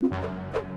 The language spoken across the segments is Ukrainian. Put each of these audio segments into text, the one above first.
you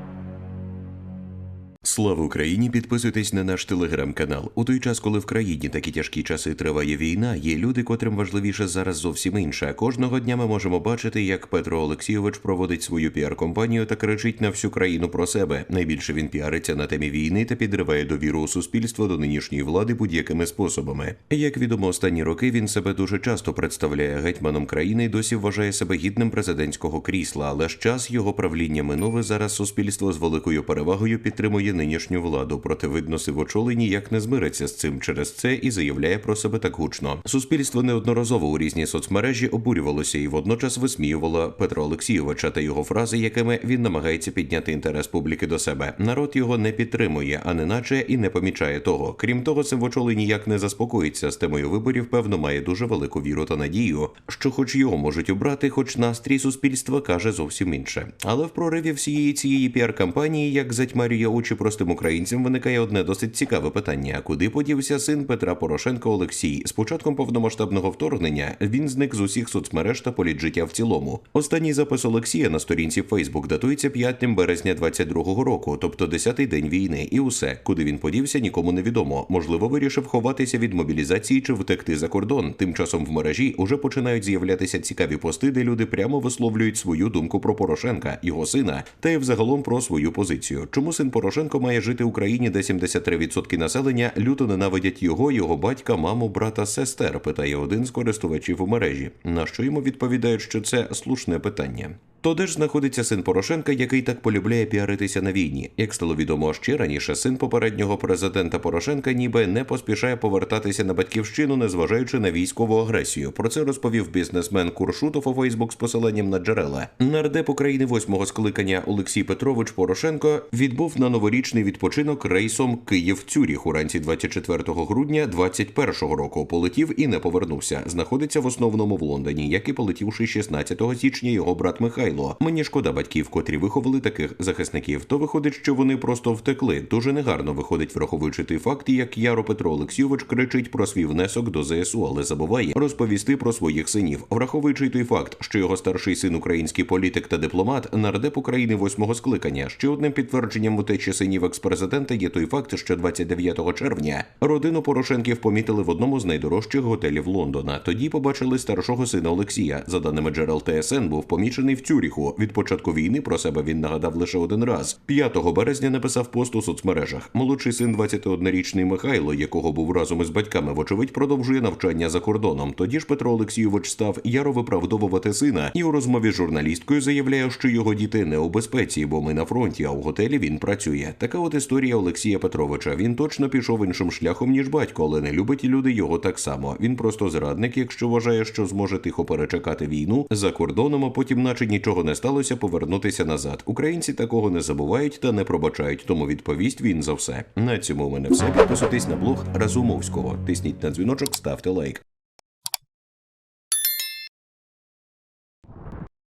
Слава Україні! Підписуйтесь на наш телеграм-канал. У той час, коли в країні такі тяжкі часи триває війна, є люди, котрим важливіше зараз зовсім інше. Кожного дня ми можемо бачити, як Петро Олексійович проводить свою піар-компанію та кричить на всю країну про себе. Найбільше він піариться на темі війни та підриває довіру у суспільство до нинішньої влади будь-якими способами. Як відомо, останні роки він себе дуже часто представляє гетьманом країни і досі вважає себе гідним президентського крісла, але ж час його правління минув зараз суспільство з великою перевагою підтримує нинішню владу. Проте видно, сивочолий ніяк не змириться з цим через це і заявляє про себе так гучно. Суспільство неодноразово у різні соцмережі обурювалося і водночас висміювало Петра Олексійовича та його фрази, якими він намагається підняти інтерес публіки до себе. Народ його не підтримує, а неначе і не помічає того. Крім того, сивочолий ніяк не заспокоїться з темою виборів. Певно, має дуже велику віру та надію, що, хоч його можуть обрати, хоч настрій суспільства каже зовсім інше. Але в прориві всієї цієї піар-кампанії, як затьмарює очі простим українцям, виникає одне досить цікаве питання: куди подівся син Петра Порошенка Олексій? З початком повномасштабного вторгнення він зник з усіх соцмереж та політжиття в цілому. Останній запис Олексія на сторінці Facebook датується 5 березня 22-го року, тобто 10-й день війни, і усе, куди він подівся, нікому не відомо. Можливо, вирішив ховатися від мобілізації чи втекти за кордон. Тим часом в мережі уже починають з'являтися цікаві пости, де люди прямо висловлюють свою думку про Порошенка, його сина, та й взагалом про свою позицію. Чому син Порошенко має жити в Україні, де 73% населення люто ненавидять його, його батька, маму, брата, сестер? Питає один з користувачів у мережі. На що йому відповідають, що це слушне питання. То де ж знаходиться син Порошенка, який так полюбляє піаритися на війні? Як стало відомо ще раніше, син попереднього президента Порошенка ніби не поспішає повертатися на батьківщину, незважаючи на військову агресію. Про це розповів бізнесмен Куршутов у Фейсбук з посиланням на джерела. Нардеп України восьмого скликання Олексій Петрович Порошенко відбув на новорічний відпочинок рейсом Київ-Цюріх уранці 24 грудня 2021 року. Полетів і не повернувся. Знаходиться в основному в Лондоні, як і полетівши 16 січня його брат Михайло. Мені шкода батьків, котрі виховали таких захисників. То виходить, що вони просто втекли. Дуже негарно виходить, враховуючи той факт, як Яро Петро Олексійович кричить про свій внесок до ЗСУ, але забуває розповісти про своїх синів, враховуючи той факт, що його старший син український політик та дипломат, нардеп України восьмого скликання. Ще одним підтвердженням утечі синів експрезидента є той факт, що 29 червня родину Порошенків помітили в одному з найдорожчих готелів Лондона. Тоді побачили старшого сина Олексія. За даними джерел ТСН, був помічений в Цюріху. Від початку війни про себе він нагадав лише один раз. 5 березня написав пост у соцмережах. Молодший син 21-річний Михайло, якого був разом із батьками, вочевидь, продовжує навчання за кордоном. Тоді ж Петро Олексійович став яро виправдовувати сина і у розмові з журналісткою заявляє, що його діти не у безпеці, бо ми на фронті, а у готелі він працює. Така от історія Олексія Петровича. Він точно пішов іншим шляхом ніж батько, але не любить люди його так само. Він просто зрадник, якщо вважає, що зможе тихо перечекати війну за кордоном, а потім, наче нічого не сталося, повернутися назад. Українці такого не забувають та не пробачають, тому відповість він за все. На цьому у мене все. Підписуйтесь на блог Разумовського. Тисніть на дзвіночок, ставте лайк.